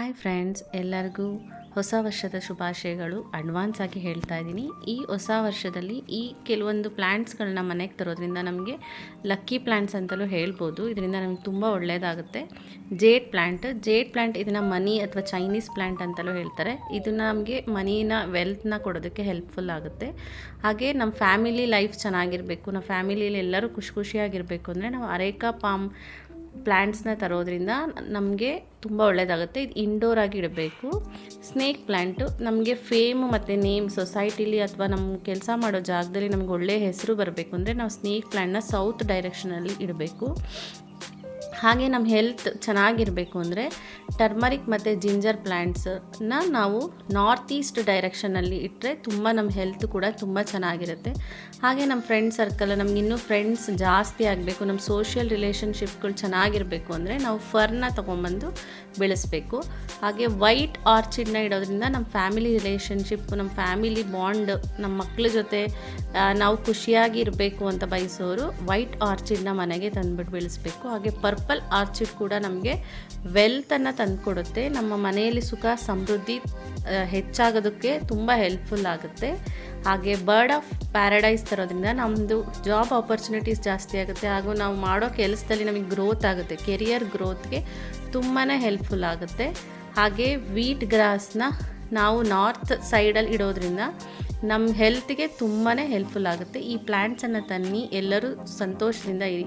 Hi friends ಎಲ್ಲರಿಗೂ ಹೊಸ ವರ್ಷದ ಶುಭಾಶಯಗಳು. ಅಡ್ವಾನ್ಸ್ ಆಗಿ ಹೇಳ್ತಾ ಇದ್ದೀನಿ. ಈ ಹೊಸ ವರ್ಷದಲ್ಲಿ ಈ ಕೆಲವೊಂದು ಪ್ಲ್ಯಾಂಟ್ಸ್ಗಳನ್ನ ಮನೆಗೆ ತರೋದ್ರಿಂದ ನಮಗೆ ಲಕ್ಕಿ ಪ್ಲ್ಯಾಂಟ್ಸ್ ಅಂತಲೂ ಹೇಳ್ಬೋದು. ಇದರಿಂದ ನಮಗೆ ತುಂಬ ಒಳ್ಳೆಯದಾಗುತ್ತೆ ಜೇಡ್ ಪ್ಲ್ಯಾಂಟ್ ಜೇಡ್ ಪ್ಲ್ಯಾಂಟ್ ಇದನ್ನು ಮನಿ ಅಥವಾ ಚೈನೀಸ್ ಪ್ಲ್ಯಾಂಟ್ ಅಂತಲೂ ಹೇಳ್ತಾರೆ. ಇದು ನಮಗೆ ಮನಿನ ವೆಲ್ತ್ನ ಕೊಡೋದಕ್ಕೆ ಹೆಲ್ಪ್ಫುಲ್ ಆಗುತ್ತೆ. ಹಾಗೆ ನಮ್ಮ ಫ್ಯಾಮಿಲಿ ಲೈಫ್ ಚೆನ್ನಾಗಿರಬೇಕು. ನಮ್ಮ ಫ್ಯಾಮಿಲಿಯಲ್ಲಿ ಎಲ್ಲರೂ ಖುಷಿ ಖುಷಿಯಾಗಿರಬೇಕು ಅಂದರೆ ನಾವು ಅರೇಕಾ ಪಾಮ್ ಪ್ಲ್ಯಾಂಟ್ಸ್ನ ತರೋದ್ರಿಂದ ನಮಗೆ ತುಂಬ ಒಳ್ಳೆಯದಾಗುತ್ತೆ ಇದು ಇಂಡೋರ್ ಆಗಿ ಇಡಬೇಕು. ಸ್ನೇಕ್ ಪ್ಲ್ಯಾಂಟು ನಮಗೆ ಫೇಮ್ ಮತ್ತು ನೇಮ್ ಸೊಸೈಟಿಲಿ ಅಥವಾ ನಮ್ಮ ಕೆಲಸ ಮಾಡೋ ಜಾಗದಲ್ಲಿ ನಮ್ಗೆ ಒಳ್ಳೆಯ ಹೆಸರು ಬರಬೇಕು ಅಂದರೆ ನಾವು ಸ್ನೇಕ್ ಪ್ಲ್ಯಾಂಟ್ನ ಸೌತ್ ಡೈರೆಕ್ಷನಲ್ಲಿ ಇಡಬೇಕು. ಹಾಗೆ ನಮ್ಮ ಹೆಲ್ತ್ ಚೆನ್ನಾಗಿರಬೇಕು ಅಂದರೆ ಟರ್ಮರಿಕ್ ಮತ್ತು ಜಿಂಜರ್ ಪ್ಲ್ಯಾಂಟ್ಸನ್ನ ನಾವು ನಾರ್ತ್ ಈಸ್ಟ್ ಡೈರೆಕ್ಷನಲ್ಲಿ ಇಟ್ಟರೆ ತುಂಬ ನಮ್ಮ ಹೆಲ್ತ್ ಕೂಡ ತುಂಬ ಚೆನ್ನಾಗಿರುತ್ತೆ. ಹಾಗೆ ನಮ್ಮ ಫ್ರೆಂಡ್ ಸರ್ಕಲ್ ನಮ್ಗೆ ಇನ್ನೂ ಫ್ರೆಂಡ್ಸ್ ಜಾಸ್ತಿ ಆಗಬೇಕು, ನಮ್ಮ ಸೋಷಿಯಲ್ ರಿಲೇಷನ್ಶಿಪ್ಗಳು ಚೆನ್ನಾಗಿರಬೇಕು ಅಂದರೆ ನಾವು ಫರ್ನ ತೊಗೊಂಬಂದು ಬೆಳೆಸಬೇಕು. ಹಾಗೆ ವೈಟ್ ಆರ್ಚಿಡ್ನ ಇಡೋದ್ರಿಂದ ನಮ್ಮ ಫ್ಯಾಮಿಲಿ ರಿಲೇಷನ್ಶಿಪ್ ನಮ್ಮ ಫ್ಯಾಮಿಲಿ ಬಾಂಡ್ ನಮ್ಮ ಮಕ್ಕಳ ಜೊತೆ ನಾವು ಖುಷಿಯಾಗಿ ಇರಬೇಕು ಅಂತ ಬಯಸೋರು ವೈಟ್ ಆರ್ಚಿಡ್ನ ಮನೆಗೆ ತಂದುಬಿಟ್ಟು ಬೆಳೆಸಬೇಕು. ಹಾಗೆ ಪರ್ಪಲ್ ಆರ್ಚಿಡ್ ಕೂಡ ನಮಗೆ ವೆಲ್ತನ್ನು ತಂದುಕೊಡುತ್ತೆ. ನಮ್ಮ ಮನೆಯಲ್ಲಿ ಸುಖ, ಸಮೃದ್ಧಿ ಹೆಚ್ಚಾಗೋದಕ್ಕೆ ತುಂಬ ಹೆಲ್ಪ್ಫುಲ್ ಆಗುತ್ತೆ. ಹಾಗೆ ಬರ್ಡ್ ಆಫ್ ಪ್ಯಾರಡೈಸ್ ತರೋದ್ರಿಂದ ನಮ್ಮದು ಜಾಬ್ ಆಪರ್ಚುನಿಟೀಸ್ ಜಾಸ್ತಿ ಆಗುತ್ತೆ. ಹಾಗೂ ನಾವು ಮಾಡೋ ಕೆಲಸದಲ್ಲಿ ನಮಗೆ ಗ್ರೋತ್ ಆಗುತ್ತೆ. ಕೆರಿಯರ್ ಗ್ರೋತ್ಗೆ ತುಂಬಾ ಹೆಲ್ಪ್ಫುಲ್ ಆಗುತ್ತೆ. ಹಾಗೆ ವೀಟ್ ಗ್ರಾಸ್ನ ನಾವು ನಾರ್ತ್ ಸೈಡಲ್ಲಿ ಇಡೋದ್ರಿಂದ ನಮ್ಮ ಹೆಲ್ತ್ಗೆ ತುಂಬಾ ಹೆಲ್ಪ್ಫುಲ್ ಆಗುತ್ತೆ. ಈ ಪ್ಲ್ಯಾಂಟ್ಸನ್ನು ತನ್ನಿ ಎಲ್ಲರೂ ಸಂತೋಷದಿಂದ ಇರಿ